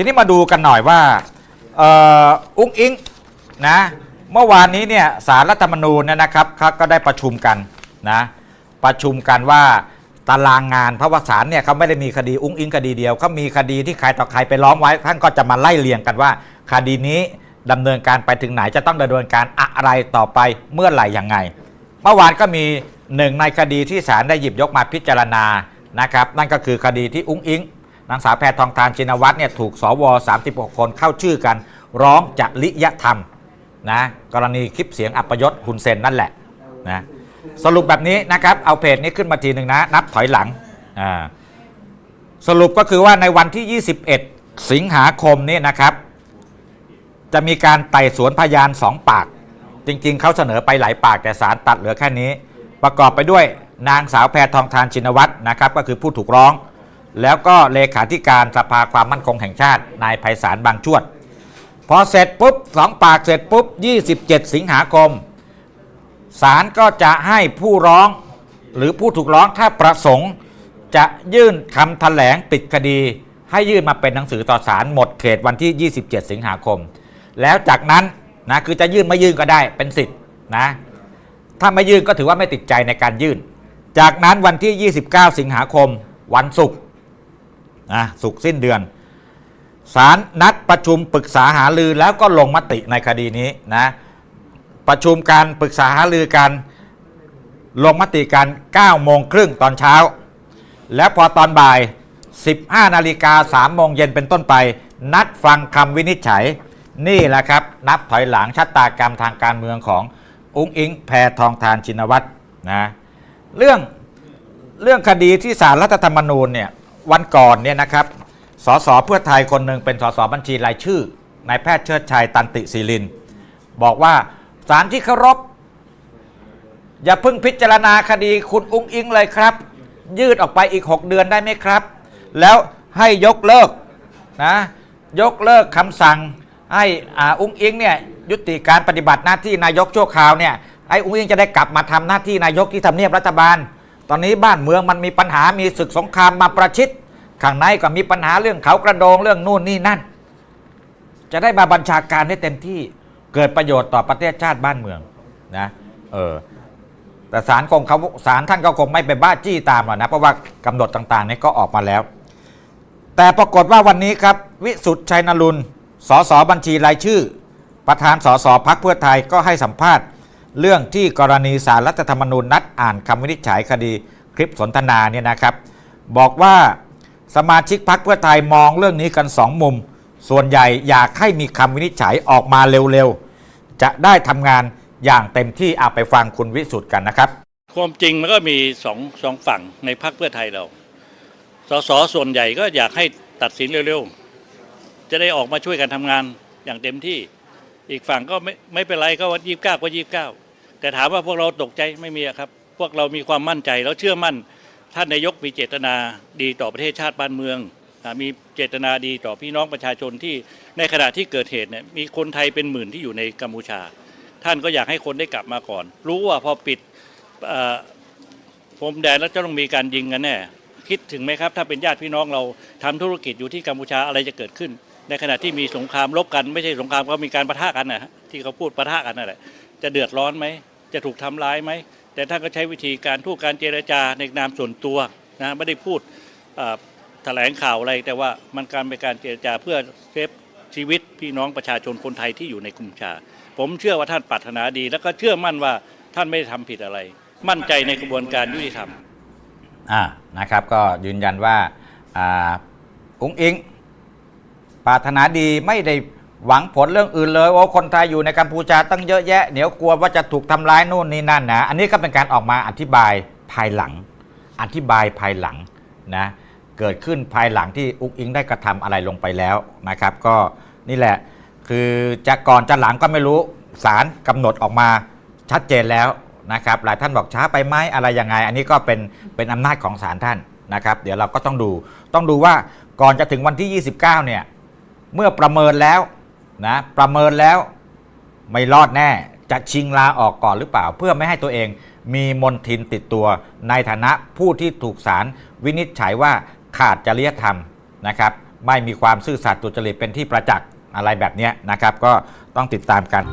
ทีนี้มาดูกันหน่อยว่าอ,อุ้งอิงนะเมื่อวานนี้เนี่ยสารรัฐธรรมนูญนนะครับเขาก็ได้ประชุมกันนะประชุมกันว่าตารางงานพระว่าศาลเนี่ยเขาไม่ได้มีคดีอุ้งอิงคดีเดียวเขามีคดีที่ใครต่อใครไปร้องไว้ท่านก็จะมาไล่เรียงกันว่า คดีนี้ดำเนินการไปถึงไหนจะต้องดำเนินการอะไรต่อไปเมื่อไหร่ยังไง เมื่อวานก็มีหนึ่งในคดีที่ศาลได้หยิบยกมาพิจารณานะครับนั่นก็คือคดีที่อุ้งอิง นางสาวแพทองทานชินวัตรเนี่ยถูกสว36 คนเข้าชื่อกัน ร้องจริยธรรมนะกรณีคลิปเสียงอัปยศคุณเซนนั่นแหละนะสรุปแบบนี้นะครับเอาเพจนี้ขึ้นมาทีหนึ่งนะนับถอยหลังอ่าสรุปก็คือว่าในวันที่ 21 สิงหาคมนี้นะครับ จะมีการไต่สวนพยานสองปาก จริงๆ เขาเสนอไปหลายปากแต่ศาลตัดเหลือแค่นี้ ประกอบไปด้วยนางสาวแพทองทานชินวัตรนะครับ ก็คือผู้ถูกร้อง แล้วก็เลขาธิการสภาความมั่นคงแห่งชาตินายไพศาลบางชวด พอเสร็จปุ๊บสองปากเสร็จปุ๊บ 27 สิงหาคมศาลก็จะให้ผู้ร้องหรือผู้ถูกร้องถ้าประสงค์ จะยื่นคำแถลงปิดคดี ให้ยื่นมาเป็นหนังสือต่อศาลหมดเขตวันที่ 27 สิงหาคม แล้วจากนั้นนะคือจะยื่นไม่ยื่นก็ได้เป็นสิทธิ์นะถ้าไม่ยื่นก็ถือว่าไม่ติดใจในการยื่น จากนั้นวันที่ 29 สิงหาคม วันศุกร์ นะศุกสิ้นเดือนศาลนัดประชุมปรึกษาหารือแล้วก็ลงมติในคดีนี้นะประชุมการปรึกษาหารือกันลงมติกัน9โมงครึ่งตอนเช้า แล้วพอตอนบ่าย 15นาฬิกา3โมงเย็นเป็นต้นไป นัดฟังคำวินิจฉัย นี่แหละครับ นับถอยหลังชะตากรรมทางการเมืองของอุ้งอิงแพทองทานชินวัตรนะเรื่องเรื่องคดีที่สารรัฐธรรมนูญเนี่ย วันก่อนเนี่ยนะครับสสเพื่อไทยคนหนึ่งเป็นสสบัญชีรายชื่อนายแพทย์เชิดชัยตันติศิริน บอกว่าสารที่เคารพอย่าเพิ่งพิจารณาคดีคุณอุ้งอิงเลยครับ ยืดออกไปอีก 6 เดือนได้ไหมครับ แล้วให้ยกเลิกนะยกเลิกคำสั่งให้อาอุ้งอิงเนี่ยยุติการปฏิบัติหน้าที่นายกชั่วคราวเนี่ยไอ้อุ้งอิงจะได้กลับมาทำหน้าที่นายกที่ทำเนียบรัฐบาล ตอนนี้บ้านเมืองมันมีปัญหามีศึกสงครามมาประชิดข้างในก็มีปัญหาเรื่องเขากระโดงเรื่องนู่นนี่นั่น จะได้มาบัญชาการได้เต็มที่เกิดประโยชน์ต่อประเทศชาติบ้านเมืองนะเออแต่ศาลคงเขาศาลท่านก็คงไม่ไปบ้าจี้ตามหรอกนะเพราะว่ากำหนดต่างๆนี่ก็ออกมาแล้ว แต่ปรากฏว่าวันนี้ครับวิสุทธ์ชัยนรุนสสบัญชีรายชื่อ ประธานสสพักเพื่อไทยก็ให้สัมภาษณ์ เรื่องที่กรณีสารรัฐธรรมนูญนัดอ่านคำวินิจฉัยคดีคลิปสนทนาเนี่ยนะครับ บอกว่าสมาชิกพักเพื่อไทยมองเรื่องนี้กันสองมุม ส่วนใหญ่อยากให้มีคำวินิจฉัยออกมาเร็วๆ จะได้ทำงานอย่างเต็มที่เอาไปฟังคุณวิสุทธ์กันนะครับ ความจริงมันก็มีสองสองฝั่งในพรรคเพื่อไทยเรา สสส่วนใหญ่ก็อยากให้ตัดสินเร็วๆ จะได้ออกมาช่วยกันทำงานอย่างเต็มที่ อีกฝั่งก็ไม่ไม่เป็นไรก็วันยี่สิบเก้าก็ยี่สิบเก้าแต่ถามว่าพวกเราตกใจไม่มีครับ พวกเรามีความมั่นใจแล้วเชื่อมั่น ท่านนายกมีเจตนาดีต่อประเทศชาติบ้านเมืองมีเจตนาดีต่อพี่น้องประชาชนที่ในขณะที่เกิดเหตุเนี่ยมีคนไทยเป็นหมื่นที่อยู่ในกัมพูชา ท่านก็อยากให้คนได้กลับมาก่อน รู้ว่าพอปิดพรมแดนแล้วจะต้องมีการยิงกันแน่คิดถึงไหมครับ ถ้าเป็นญาติพี่น้องเราทำธุรกิจอยู่ที่กัมพูชาอะไรจะเกิดขึ้น ในขณะที่มีสงครามรบกันไม่ใช่สงครามก็มีการประทะกันนะที่เขาพูดประทะกันนั่นแหละจะเดือดร้อนไหมจะถูกทำร้ายไหมแต่ท่านก็ใช้วิธีการทูตการเจรจาในนามส่วนตัวนะไม่ได้พูดแถลงข่าวอะไร แต่ว่ามันการเป็นการเจรจาเพื่อเซฟชีวิตพี่น้องประชาชนคนไทยที่อยู่ในกัมชา ผมเชื่อว่าท่านปรารถนาดี แล้วก็เชื่อมั่นว่าท่านไม่ได้ทำผิดอะไร มั่นใจในกระบวนการยุติธรรมอ่านะครับ ก็ยืนยันว่าอ่าอุ้งอิง ปรารถนาดีไม่ได้หวังผลเรื่องอื่นเลยว่าคนไทยอยู่ในกัมพูชาตั้งเยอะแยะเดี๋ยวกลัวว่าจะถูกทำร้ายนู่นนี่นั่นนะอันนี้ก็เป็นการออกมาอธิบายภายหลัง อธิบายภายหลังนะเกิดขึ้นภายหลังที่อุ้งอิงได้กระทำอะไรลงไปแล้วนะครับ ก็นี่แหละคือจะก่อนจะหลังก็ไม่รู้ศาลกำหนดออกมาชัดเจนแล้วนะครับ หลายท่านบอกช้าไปไหมอะไรยังไง อันนี้ก็เป็นเป็นอำนาจของศาลท่านนะครับ เดี๋ยวเราก็ต้องดูต้องดูว่าก่อนจะถึงวันที่ 29 เนี่ย เมื่อประเมินแล้วนะประเมินแล้วไม่รอดแน่จะชิงลาออกก่อนหรือเปล่า เพื่อไม่ให้ตัวเองมีมนทินติดตัว ในฐานะผู้ที่ถูกศาลวินิจฉัยว่าขาดจริยธรรมนะครับ ไม่มีความซื่อสัตย์ตุจริตเป็นที่ประจักษ์อะไรแบบนี้นะครับ ก็ต้องติดตามกัน